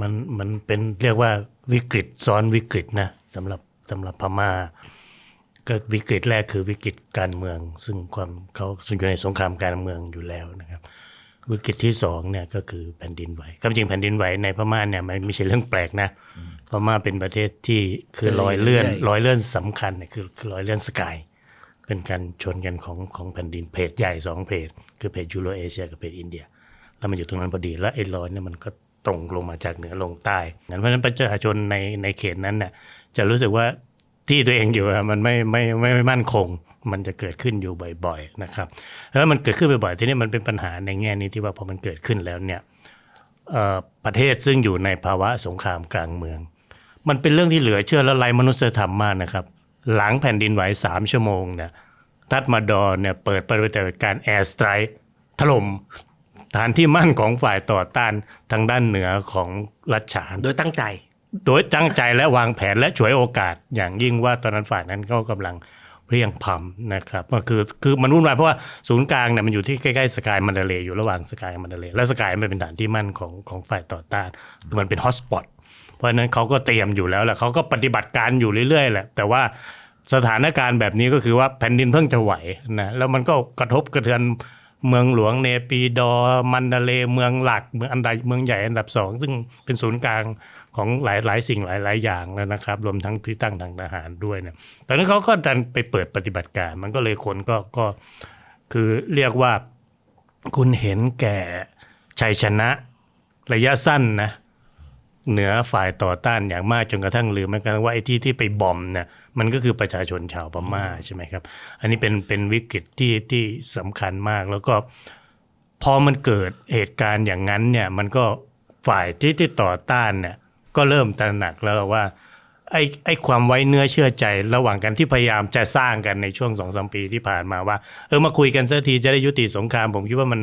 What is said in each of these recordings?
มันมันเป็นเรียกว่าวิกฤตซ้อนวิกฤตนะสำหรับสำหรับพม่าก็วิกฤตแรกคือวิกฤตการเมือง ซึ่งความเขาส่วนอยู่ในสงครามการเมืองอยู่แล้วนะครับ วิกฤตที่สองเนี่ยก็คือแผ่นดินไหวความจริงแผ่นดินไหวในพม่าเนี่ยมันไม่ใช่เรื่องแปลกนะพม่าเป็นประเทศที่คือรอยเลื่อนเรื่อยๆรอยเลื่อนสำคัญเนี่ยคือคือรอยเลื่อนสกายเป็นการชนกันของของแผ่นดินเพจใหญ่สองเพจคือเพจยูโรเอเชียกับเพจอินเดีย แล้วมันอยู่ตรงนั้นพอดีแล้วไอ้รอยเนี่ยมันก็ ตรงลงมาจากเหนือลงใต้งั้นเพราะฉะนั้นประชาชนในในเขตนั้นเนี่ยจะรู้สึกว่าที่ตัวเองอยู่มันไม่ไม่ไม่ไม่มั่นคง มันจะเกิดขึ้นอยู่บ่อยๆนะครับแล้วมันเกิดขึ้นบ่อยๆ ทีนี้มันเป็นปัญหาในแง่นี้ที่ว่าพอมันเกิดขึ้นแล้วเนี่ยประเทศซึ่งอยู่ในภาวะสงครามกลางเมือง มันเป็นเรื่องที่เหลือเชื่อและไร้มนุษยธรรมมากนะครับ หลังแผ่นดินไหวสามชั่วโมงเนี่ยทัดมาดอร์เนี่ยเปิดปฏิบัติการแอร์สไตร์ถล่ม ฐานที่มั่นของฝ่ายต่อต้านทางด้านเหนือของรัชฉาน โดยตั้งใจ โดยตั้งใจและวางแผนและฉวยโอกาส อย่างยิ่งว่าตอนนั้นฝ่ายนั้นก็กำลังเพรียงพำนะครับก็คือคือมันวุ่นวายเพราะว่าศูนย์กลางเนี่ยมันอยู่ที่ใกล้ๆสกายมันเดเลย์อยู่ระหว่างสกายมันเดเลย์และสกายมันเป็นฐานที่มั่นของของฝ่ายต่อต้านคือมันเป็นฮอตสปอตเพราะฉะนั้นเขาก็เตรียมอยู่แล้วแหละเขาก็ปฏิบัติการอยู่เรื่อยๆแหละแต่ว่าสถานการณ์แบบนี้ก็คือว่าแผ่นดินเพิ่งจะไหวนะแล้วมันก็กระทบกระเทือน เมืองหลวงเนปีดอ มันเดเลเมืองหลักเมืองอันดับเมืองใหญ่อันดับสองซึ่งเป็นศูนย์กลางของหลายหลายสิ่งหลายหลายอย่างแล้วนะครับ รวมทั้งที่ตั้งทางทหารด้วยเนี่ยตอนนั้นเขาก็ดันไปเปิดปฏิบัติการ มันก็เลยคนก็ก็คือเรียกว่าคุณเห็นแก่ชัยชนะระยะสั้นนะ เหนือฝ่ายต่อต้านอย่างมากจนกระทั่งลืมแม้กระทั่งว่าไอ้ที่ที่ไปบอมเนี่ยมันก็คือประชาชนชาวพม่าใช่ไหมครับ อันนี้เป็นเป็นวิกฤตที่ที่สำคัญมากแล้วก็พอมันเกิดเหตุการณ์อย่างนั้นเนี่ยมันก็ฝ่ายที่ที่ต่อต้านเนี่ยก็เริ่มตระหนักแล้วว่าไอ้ไอ้ความไว้เนื้อเชื่อใจระหว่างกันที่พยายามจะสร้างกันในช่วงสองสามปีที่ผ่านมาว่า เออมาคุยกันสักทีจะได้ยุติสงคราม ผมคิดว่ามัน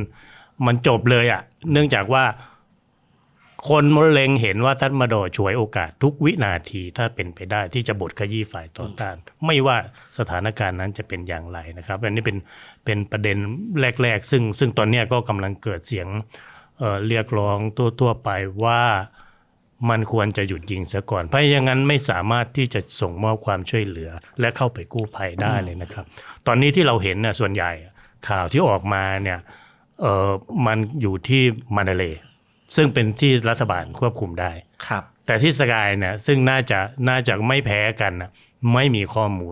มันจบเลยอะ่ะ เนื่องจากว่า คนมลเลงเห็นว่าทัดมาโดฉวยโอกาสทุกวินาทีถ้าเป็นไปได้ที่จะบดขยี้ฝ่ายต่อต้าน ไม่ว่าสถานการณ์นั้นจะเป็นอย่างไรนะครับ อันนี้เป็นเป็นประเด็นแรก ๆ ซึ่งซึ่งตอนนี้ก็กำลังเกิดเสียงเเรียกร้องทั่วๆไปว่ามันควรจะหยุดยิงซะก่อน เพราะอย่างนั้นไม่สามารถที่จะส่งมอบความช่วยเหลือ และเข้าไปกู้ภัยได้เลยนะครับ ตอนนี้ที่เราเห็นน่ะส่วนใหญ่ข่าวที่ออกมาเนี่ยเออมันอยู่ที่มานาเลย ซึ่งเป็นที่รัฐบาลควบคุมได้ ครับ แต่ที่สกายเนี่ยซึ่งน่าจะน่าจะไม่แพ้กันนะไม่มีข้อมูล